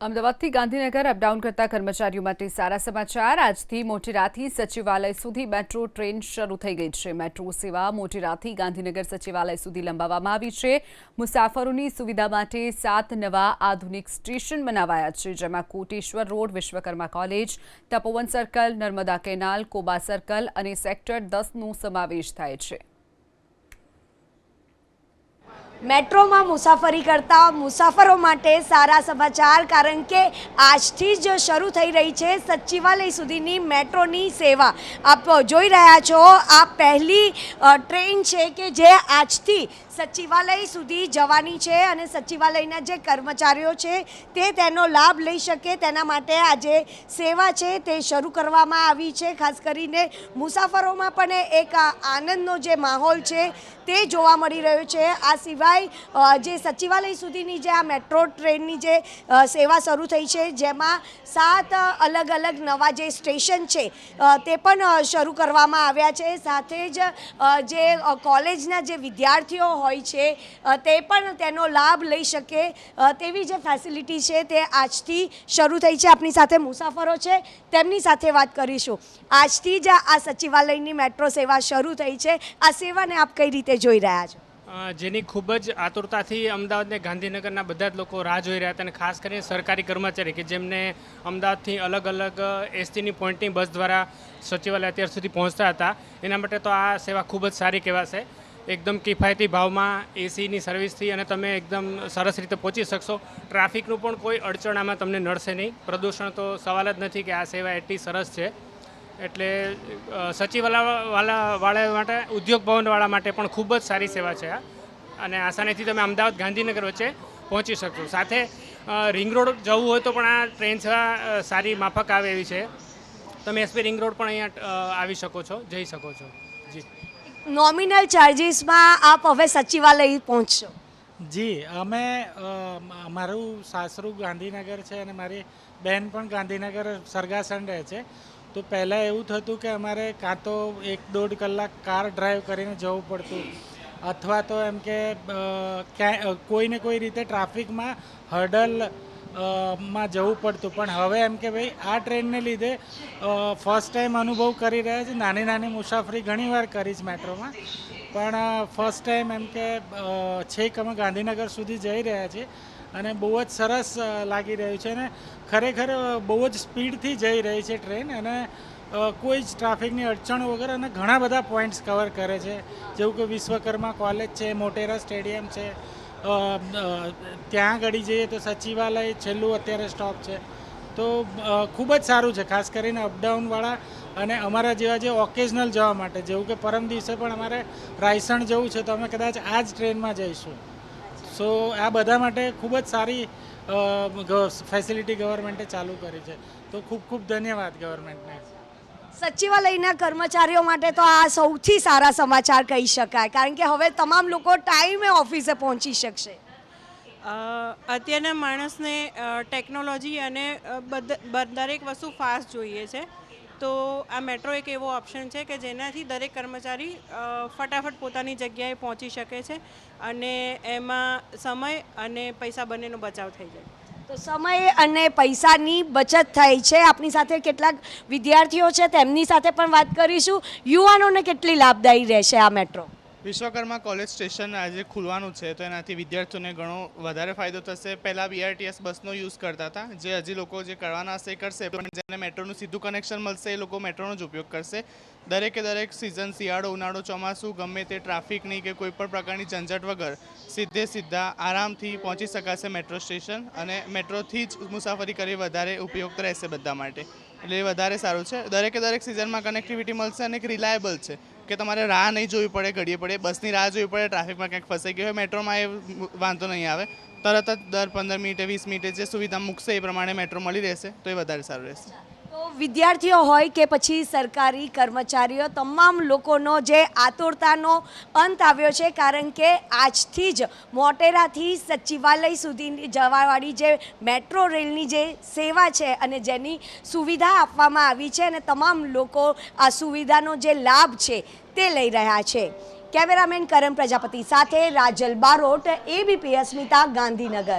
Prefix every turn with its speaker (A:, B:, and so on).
A: અમદાવાદથી ગાંધીનગર અપડાઉન કરતા કર્મચારીઓ માટે સારા સમાચાર. આજથી મોટેરાથી સચિવાલય સુધી મેટ્રો ટ્રેન શરૂ થઈ ગઈ છે. મેટ્રો સેવા મોટેરાથી ગાંધીનગર સચિવાલય સુધી લંબાવવામાં આવી છે. મુસાફરોની સુવિધા માટે સાત નવા આધુનિક સ્ટેશન બનાવાયા છે, જેમાં Koteshwar road, Vishwakarma college, Tapovan circle Narmada canal, Koba circle અને સેક્ટર દસનો સમાવેશ થાય છે.
B: મેટ્રોમાં મુસાફરી કરતા મુસાફરો માટે સારા સમાચાર, કારણ કે આજથી જ શરૂ થઈ રહી છે સચિવાલય સુધીની મેટ્રોની સેવા. આપ જોઈ રહ્યા છો, આ પહેલી ટ્રેન છે કે જે આજથી સચિવાલય સુધી જવાની છે અને સચિવાલયના જે કર્મચારીઓ છે, તે તેનો લાભ લઈ શકે. તેના માટે આજે સેવા છે, તે શરૂ કરવામાં આવી છે. ખાસ કરીને મુસાફરોમાં પણ એક આનંદનો જે માહોલ છે, તે જોવા મળી રહ્યો છે. આ સિવાય જે સચિવાલય સુધીની જે આ મેટ્રો ટ્રેનની જે સેવા શરૂ થઈ છે, જેમાં સાત અલગ અલગ નવા જે સ્ટેશન છે તે પણ શરૂ કરવામાં આવ્યા છે. સાથે જ જે કોલેજના જે વિદ્યાર્થીઓ હોય છે તે પણ તેનો લાભ લઈ શકે. તેવી જે ફેસિલિટી છે તે આજથી શરૂ થઈ છે. આપણી સાથે મુસાફરો છે, તેમની સાથે વાત કરીશું. આજથી જ આ સચિવાલયની મેટ્રો સેવા શરૂ થઈ છે. આ સેવાને આપ કઈ રીતે જોઈ રહ્યા છો?
C: જેની ખૂબ જ આતુરતાથી અમદાવાદ ને ગાંધીનગરના બધા જ લોકો રાહ જોઈ રહ્યા હતા અને ખાસ કરીને સરકારી કર્મચારી કે જેમને અમદાવાદથી અલગ અલગ એસટીની પોઈન્ટની બસ દ્વારા સચિવાલય અત્યાર સુધી પહોંચતા હતા. એના માટે તો આ સેવા ખૂબ જ સારી કહેવાશે. એકદમ કિફાયતી ભાવમાં એસીની સર્વિસથી અને તમે એકદમ સરસ રીતે પહોંચી શકશો. ટ્રાફિકનું પણ કોઈ અડચણ આમાં તમને નડશે નહીં. પ્રદૂષણ તો સવાલ જ નથી કે આ સેવા એટલી સરસ છે. એટલે વાળા વાળા માટે, ઉદ્યોગ ભવનવાળા માટે પણ ખૂબ જ સારી સેવા છે આ. અને આસાનીથી તમે અમદાવાદ, ગાંધીનગર વચ્ચે પહોંચી શકશો. સાથે રિંગ રોડ જવું હોય તો પણ આ ટ્રેન સેવા સારી માફક આવે એવી છે. તમે એસપી રિંગ રોડ પણ અહીંયા આવી શકો છો, જઈ શકો છો. જી.
B: નોમિનલ ચાર્જિસમાં આપ હવે સચિવાલય પહોંચશો.
D: જી, અમે મારું સાસરું ગાંધીનગર છે અને મારી બહેન પણ ગાંધીનગર સરગાસણ રહે છે. તો પહેલાં એવું થતું કે અમારે કાં તો એક દોઢ કલાક કાર ડ્રાઈવ કરીને જવું પડતું. અથવા તો એમ કે ક્યાંય કોઈને કોઈ રીતે ટ્રાફિકમાં હર્ડલ માં જવું પડતું. પણ હવે એમ કે ભાઈ, આ ટ્રેનને લીધે ફર્સ્ટ ટાઈમ અનુભવ કરી રહ્યા છે. નાની નાની મુસાફરી ઘણીવાર કરી છે મેટ્રોમાં. પણ ફર્સ્ટ ટાઈમ એમ કે છેક અમે ગાંધીનગર સુધી જઈ રહ્યા છીએ અને બહુ જ સરસ લાગી રહ્યું છે. અને ખરેખર બહુ જ સ્પીડથી જઈ રહી છે ટ્રેન અને કોઈ જ ટ્રાફિકની અડચણ વગર અને ઘણા બધા પોઈન્ટ્સ કવર કરે છે. જેવું કે વિશ્વકર્મા કોલેજ છે, મોટેરા સ્ટેડિયમ છે ત્યાં આગળ જઈએ તો સચિવાલય છેલ્લું અત્યારે સ્ટોપ છે. તો ખૂબ જ સારું છે, ખાસ કરીને અપડાઉનવાળા અને અમારા જેવા જે ઓકેઝનલ જવા માટે, જેવું કે પરમ દિવસે પણ અમારે રાયસણ જવું છે, તો અમે કદાચ આ જ ટ્રેનમાં જઈશું. સો આ બધા માટે ખૂબ જ સારી ફેસિલિટી ગવર્મેન્ટે ચાલુ કરી છે. તો ખૂબ ખૂબ ધન્યવાદ ગવર્મેન્ટને
B: સચિવાલયના કર્મચારીઓ માટે તો આ સૌથી સારા સમાચાર કહી શકાય. કારણ કે હવે તમામ લોકો ટાઈમે ઓફિસે પહોંચી શકશે.
E: અત્યારના માણસને ટેકનોલોજી અને દરેક વસ્તુ ફાસ્ટ જોઈએ છે. તો આ મેટ્રો એક એવો ઓપ્શન છે કે જેનાથી દરેક કર્મચારી ફટાફટ પોતાની જગ્યાએ પહોંચી શકે છે અને એમાં સમય અને પૈસા બંનેનો બચાવ થઈ જાય.
B: તો સમય અને પૈસાની બચત થઈ છે. આપણી સાથે કેટલાક વિદ્યાર્થીઓ છે, તેમની સાથે પણ વાત કરીશું. યુવાનોને કેટલી લાભદાયી રહેશે આ મેટ્રો?
F: વિશ્વકર્મા કોલેજ સ્ટેશન આજે ખુલવાનું છે, તો એનાથી વિદ્યાર્થીઓને ઘણો વધારે ફાયદો થશે. પહેલાં બીઆરટીએસ બસનો યુઝ કરતા હતા, જે હજી લોકો જે કરવાના હશે એ કરશે, પણ જેને મેટ્રોનું સીધું કનેક્શન મળશે, એ લોકો મેટ્રોનો જ ઉપયોગ કરશે. દરેકે દરેક સિઝન શિયાળો, ઉનાળો, ચોમાસું, ગમે તે ટ્રાફિકની કે કોઈ પણ પ્રકારની ઝંઝટ વગર, સીધે સીધા આરામથી પહોંચી શકાશે મેટ્રો સ્ટેશન અને મેટ્રોથી જ મુસાફરી કરી વધારે ઉપયુક્ત રહેશે બધા માટે. એટલે વધારે સારું છે. દરેકે દરેક સિઝનમાં કનેક્ટિવિટી મળશે અને એક રિલાયબલ છે. કે તમારે રાહ નહીં જોવી પડે, ઘડીએ પડે. બસની રાહ જોવી પડે, ટ્રાફિકમાં ક્યાંક ફસાઈ ગયો હોય, મેટ્રોમાં એ વાંધો નહીં આવે. તરત જ દર પંદર મિનિટે, વીસ મિનિટે જે સુવિધા મૂકશે એ પ્રમાણે મેટ્રો મળી રહેશે, તો એ વધારે સારું રહેશે.
B: વિદ્યાર્થીઓ હોય કે પછી સરકારી કર્મચારીઓ, તમામ લોકોનો જે આતુરતાનો અંત આવ્યો છે, કારણ કે આજથી જ મોટેરાથી સચિવાલય સુધી જવાવાળી જે મેટ્રો રેલની જે સેવા છે અને જેની સુવિધા આપવામાં આવી છે અને તમામ લોકો આ સુવિધાનો જે લાભ છે તે લઈ રહ્યા છે. કેમેરામેન કરમ પ્રજાપતિ સાથે રાજલ બારોટ એબીપી અસ્મિતા ગાંધીનગર.